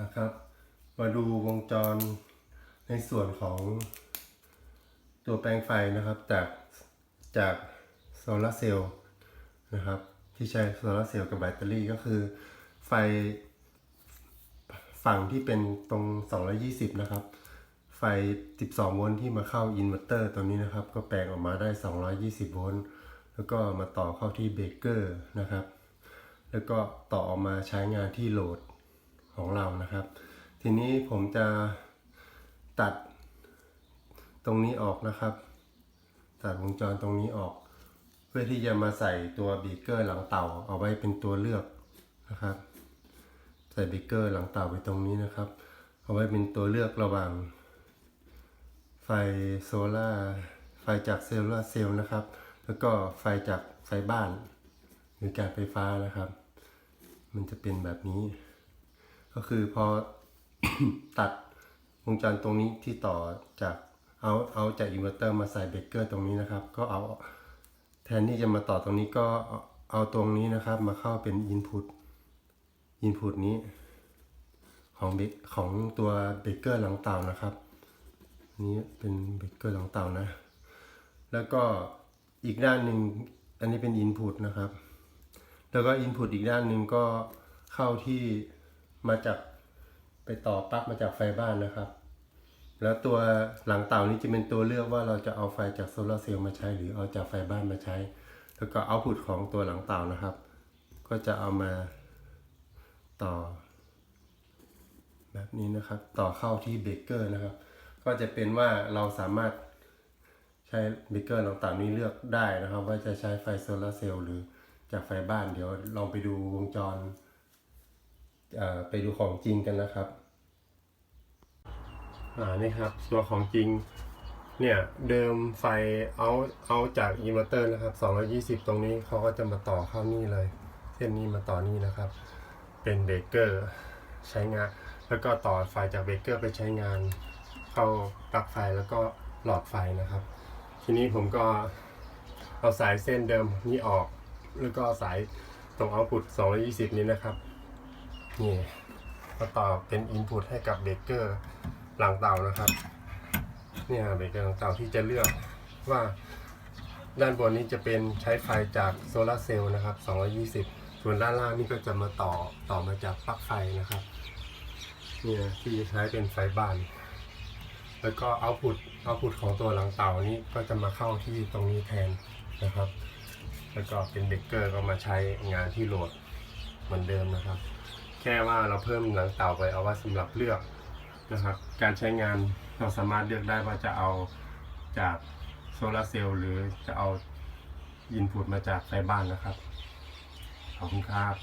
นะครับ มาดูวงจรในส่วนของตัวแปลงไฟนะครับจากจากโซลาเซลล์นะครับ ที่ใช้โซลาเซลล์กับแบตเตอรี่ก็คือไฟฝั่งที่เป็นตรง 220 นะครับ ไฟ 12 โวลต์ที่มาเข้าอินเวอร์เตอร์ตัวนี้นะครับ ก็แปลงออกมาได้ 220 โวลต์แล้วก็มาต่อเข้าที่เบรกเกอร์นะครับ แล้วก็ต่อออกมาใช้งานที่โหลด นะครับ ทีนี้ผมจะตัดตรงนี้ออกนะครับ ตัดวงจรตรงนี้ออก เพื่อที่จะมาใส่ตัวบรกเกอร์หลังเต่าเอาไว้เป็นตัวเลือกนะครับ ใส่บรกเกอร์หลังเต่าไปตรงนี้นะครับ เอาไว้เป็นตัวเลือกระหว่างไฟโซล่าไฟจากเซลล์เซลล์นะครับ แล้วก็ไฟจากไฟบ้าน หรือการไฟฟ้านะครับ มันจะเป็นแบบนี้ ก็คือพอ ตัดวงจรตรงนี้ที่ต่อจากเอาเอาจากอินเวอร์เตอร์มาใส่เบรกเกอร์ตรงนี้นะครับ ก็เอาแทนที่จะมาต่อตรงนี้ก็เอาตรงนี้นะครับ มาเข้าเป็นอินพุตอินพุตนี้ของเบรกของตัวเบรกเกอร์หลังเต่านะครับนี้เป็นเบรกเกอร์หลังเต่านะ แล้วก็อีกด้านหนึ่งอันนี้เป็น Input นะครับ แล้วก็ Input อีกด้านหนึ่งก็เข้าที่ มาจากไปต่อปลั๊กมาจากไฟบ้านนะครับ แล้วตัวหลังเต่านี้จะเป็นตัวเลือกว่าเราจะเอาไฟจากโซลาร์เซลล์มาใช้ หรือเอาจากไฟบ้านมาใช้ แล้วก็เอาพุตของตัวหลังเต่านะครับ ก็จะเอามาต่อ แบบนี้นะครับ ต่อเข้าที่เบเกอร์นะครับ ก็จะเป็นว่าเราสามารถใช้เบเกอร์ต่างๆนี้เลือกได้นะครับ ว่าจะใช้ไฟโซลาร์เซลล์หรือจากไฟบ้านเดี๋ยวลองไปดูวงจร ไปดูของจริงกันนะครับอ่านี่ครับตัวของจริงเนี่ยเดิมไฟเอาเอาจากอินเวอร์เตอร์นะครับ 220 ตรงนี้เขาก็จะมาต่อเข้านี่เลย เส้นนี้มาต่อนี่นะครับ เป็นเบเกอร์ใช้งาน แล้วก็ต่อไฟจากเบเกอร์ไปใช้งาน เข้าปลั๊กไฟแล้วก็หลอดไฟนะครับ ทีนี้ผมก็เอาสายเส้นเดิมนี้ออก แล้วก็สายตรงเอาพุต220 นี้นะครับ นี่มาต่อเป็นอินพุตให้กับเบเกอร์หลังเตานะครับเนี่ยเบเกอร์หลังเตาที่จะเลือกว่าด้านบนนี้จะเป็นใช้ไฟจากโซลาร์เซลล์นะครับ 220 ส่วนด้านล่างนี่ก็จะมาต่อต่อมาจากปลั๊กไฟนะครับ เนี่ยที่ใช้เป็นไฟบ้าน แล้วก็เอาพุตเอาพุตของตัวหลังเต่านี้ก็จะมาเข้าที่ตรงนี้แทนนะครับ แล้วก็เป็นเบเกอร์ก็มาใช้งานที่โหลดเหมือนเดิมนะครับ ค่ว่าเราเพิ่มหลังเต่าไปเอาไว้สำหรับเลือกนะครับ การใช้งานเราสามารถเลือกได้ว่าจะเอาจากโซลาร์เซลล์หรือจะเอาอินพุตมาจากไฟบ้านนะครับ ขอบคุณครับ